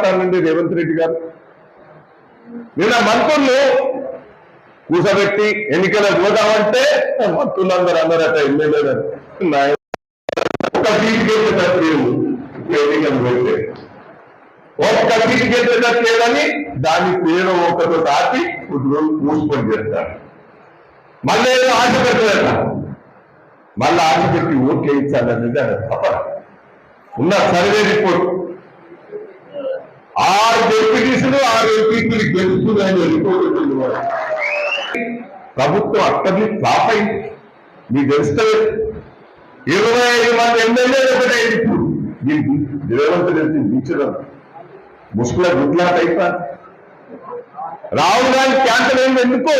మాట్లాడాలండి రేవంత్ రెడ్డి గారు. నిన్న మంత్రులు కూసబెట్టి ఎన్నికలకు పోదామంటే మంత్రులందరూ అన్నారట ఎమ్మెల్యేలు నా ఒక సీట్ గెలిచేటట్టు లేవు ఎన్నికలు పెడితే ఒక్క సీట్ గెలిచేటట్టు లేదని దాని పేరు ఒకతో దాటి మూసుకొని చేస్తారు. మళ్ళీ ఏదో ఆశ పెట్టలేట మళ్ళీ ఆశ పెట్టి ఓట్లు వేయించాలనేది అది తప్ప ఉన్న సర్వే రిపోర్ట్. ఆరు డెప్యూటీసులు ఆరు ఎంపీలు గెలుస్తున్నాయని రిపోర్ట్ ప్రభుత్వం అక్కడిని ఫ్లాప్ అయింది. మీకు తెలుస్తుంది ఇరవై ఐదు మంది ఎమ్మెల్యేలు ఒకటే ఇప్పుడు. దీనికి రేవంత్ రెడ్డి దించడం ముసుగుల గుడ్లాట అయిపోయింది. రాహుల్ గాంధీ క్యాన్సర్ అయింది ఎందుకు?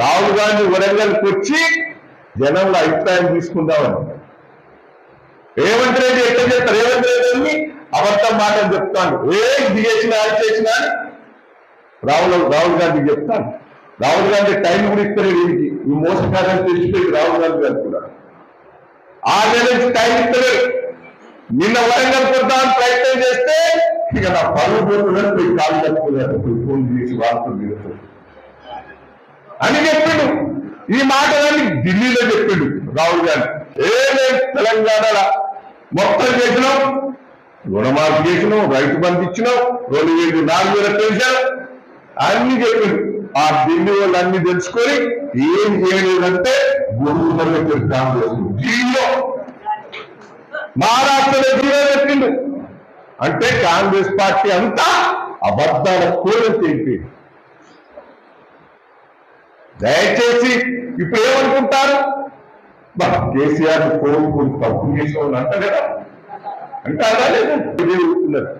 రాహుల్ గాంధీ వరంగల్కి వచ్చి జనంలో అభిప్రాయం తీసుకుందామని. రేవంత్ రెడ్డి ఎట్లా చెప్తారు రేవంత్ రెడ్డి అబద్ధం మాటలు చెప్తాను. ఏ ఇది చేసినా అది చేసినా అని రాహుల్ రాహుల్ గాంధీ చెప్తాను. రాహుల్ గాంధీ టైం కూడా ఇస్తారు వీరికి ఈ మోసకాలని తెలిసిపోయి రాహుల్ గాంధీ గారు కూడా. ఆ నెలల టైం ఇస్తలేరు నిన్న వరంగల్ కొద్దామని ప్రయత్నం చేస్తే ఇక నా పనులు పోతున్నారు పోయి కాలు కట్టుకున్నారు పోయి ఫోన్ చేసి వార్తలు అని చెప్పిండు. ఈ మాటలన్నీ ఢిల్లీలో చెప్పిండు రాహుల్ గాంధీ. ఏ తెలంగాణ మొత్తం చేసినాం. రుణమాఫీ చేసినాం రైతు బంధు ఇచ్చినాం రెండు వేలు నాలుగు వేల పెంచాం అన్ని చెప్పిండు ఆ ఢిల్లీ వాళ్ళు అన్ని తెలుసుకొని ఏం చేయలేదంటే గురువు కాంగ్రెస్ ఢిల్లీలో మహారాష్ట్రలో జీరో పెట్టిండు. అంటే కాంగ్రెస్ పార్టీ అంతా అబద్ధాల కూరని తెలిపి దయచేసి ఇప్పుడు ఏమనుకుంటారు? కేసీఆర్ కోరుకుని తప్పు చేసిన అంట కదా అంటారా లేదా? ఉన్నారు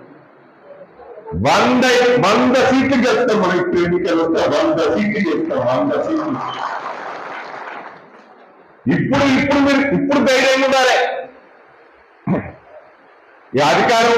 వంద వంద సీట్లు చేస్తాం మనం ఎన్నికలు వస్తే వంద సీట్లు చేస్తాం వంద సీట్లు. ఇప్పుడు ఇప్పుడు మీరు ఇప్పుడు ధైర్యం ఉండాలి. ఈ అధికారం